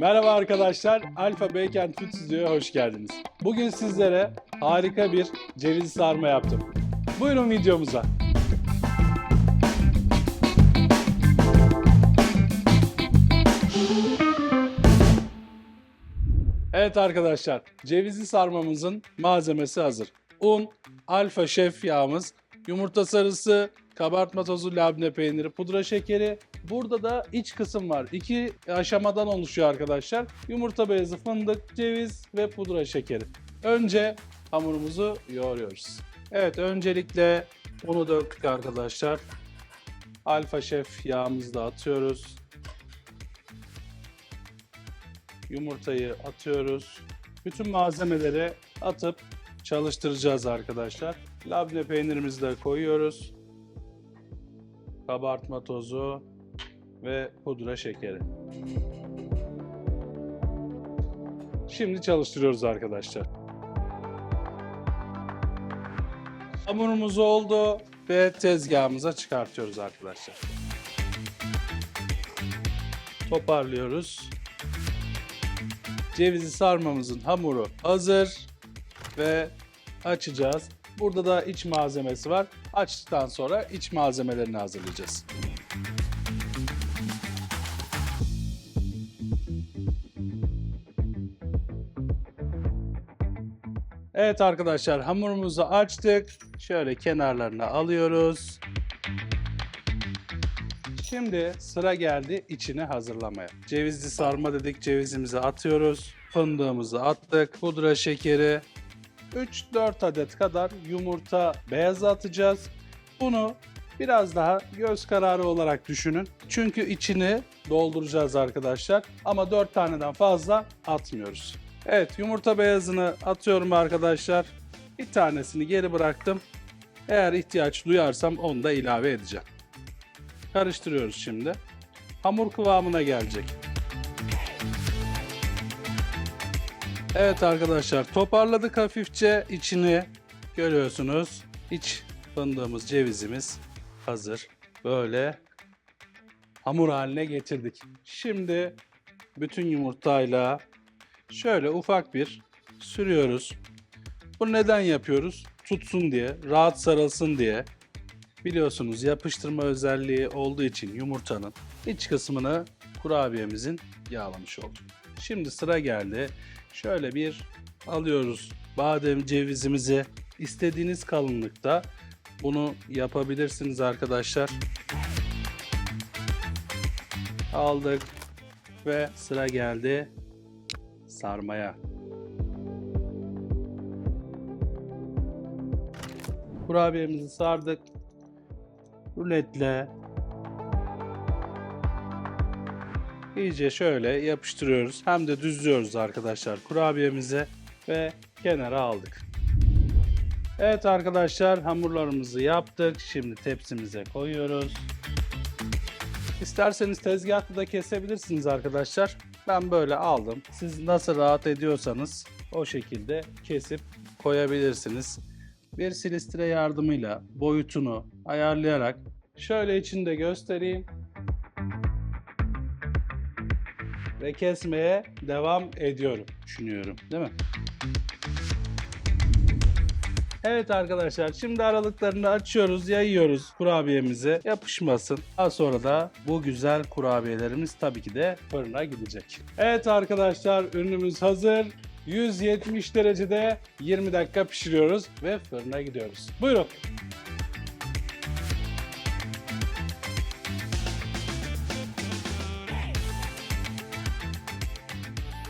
Merhaba arkadaşlar, Alfa Backend Food Studio'ya hoş geldiniz. Bugün sizlere harika bir ceviz sarma yaptım. Buyurun videomuza. Evet arkadaşlar, cevizli sarmamızın malzemesi hazır. Un, alfa şef yağımız, yumurta sarısı, kabartma tozu, labne peyniri, pudra şekeri. Burada da iç kısım var. İki aşamadan oluşuyor arkadaşlar. Yumurta beyazı, fındık, ceviz ve pudra şekeri. Önce hamurumuzu yoğuruyoruz. Evet, öncelikle unu döktük arkadaşlar. Alfa şef yağımızı da atıyoruz. Yumurtayı atıyoruz. Bütün malzemeleri atıp çalıştıracağız arkadaşlar. Labne peynirimizi de koyuyoruz. Kabartma tozu ve pudra şekeri. Şimdi çalıştırıyoruz arkadaşlar. Hamurumuz oldu ve tezgahımıza çıkartıyoruz arkadaşlar. Toparlıyoruz. Cevizi sarmamızın hamuru hazır ve açacağız. Burada da iç malzemesi var. Açtıktan sonra iç malzemelerini hazırlayacağız. Evet arkadaşlar hamurumuzu açtık. Şöyle kenarlarına alıyoruz. Şimdi sıra geldi içini hazırlamaya. Cevizli sarma dedik cevizimizi atıyoruz. Fındığımızı attık. Pudra şekeri. 3-4 adet kadar yumurta beyazı atacağız. Bunu biraz daha göz kararı olarak düşünün. Çünkü içini dolduracağız arkadaşlar. Ama 4 taneden fazla atmıyoruz. Evet yumurta beyazını atıyorum arkadaşlar. Bir tanesini geri bıraktım. Eğer ihtiyaç duyarsam onu da ilave edeceğim. Karıştırıyoruz şimdi. Hamur kıvamına gelecek. Evet arkadaşlar toparladık hafifçe içini görüyorsunuz. İç fındığımız cevizimiz hazır. Böyle hamur haline getirdik. Şimdi bütün yumurtayla şöyle ufak bir sürüyoruz. Bunu neden yapıyoruz? Tutsun diye, rahat sarılsın diye. Biliyorsunuz yapıştırma özelliği olduğu için yumurtanın iç kısmını kurabiyemizin yağlamış olduk. Şimdi sıra geldi. Şöyle bir alıyoruz badem cevizimizi istediğiniz kalınlıkta bunu yapabilirsiniz arkadaşlar. Aldık ve sıra geldi sarmaya. Kurabiyemizi sardık. Ruletle iyice şöyle yapıştırıyoruz. Hem de düzlüyoruz arkadaşlar kurabiyemizi ve kenara aldık. Evet arkadaşlar hamurlarımızı yaptık. Şimdi tepsimize koyuyoruz. İsterseniz tezgahta da kesebilirsiniz arkadaşlar. Ben böyle aldım. Siz nasıl rahat ediyorsanız o şekilde kesip koyabilirsiniz. Bir silistre yardımıyla boyutunu ayarlayarak şöyle içinde göstereyim. Ve kesmeye devam ediyorum düşünüyorum değil mi? Evet arkadaşlar şimdi aralıklarını açıyoruz, yayıyoruz kurabiyemizi. Yapışmasın. Daha sonra da bu güzel kurabiyelerimiz tabii ki de fırına gidecek. Evet arkadaşlar ürünümüz hazır. 170 derecede 20 dakika pişiriyoruz ve fırına gidiyoruz. Buyurun.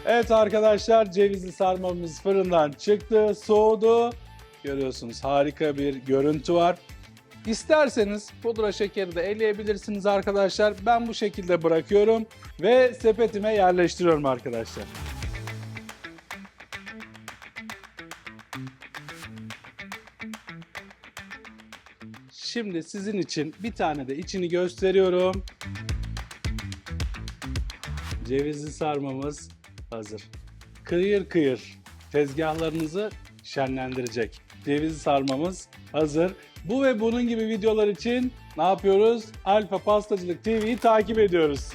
Evet arkadaşlar cevizli sarmamız fırından çıktı, soğudu. Görüyorsunuz harika bir görüntü var. İsterseniz pudra şekeri de eleyebilirsiniz arkadaşlar. Ben bu şekilde bırakıyorum ve sepetime yerleştiriyorum arkadaşlar. Şimdi sizin için bir tane de içini gösteriyorum. Cevizli sarmamız hazır. Kıyır kıyır tezgahlarınızı şenlendirecek. Cevizli sarmamız hazır. Bu ve bunun gibi videolar için ne yapıyoruz? Alfa Pastacılık TV'yi takip ediyoruz.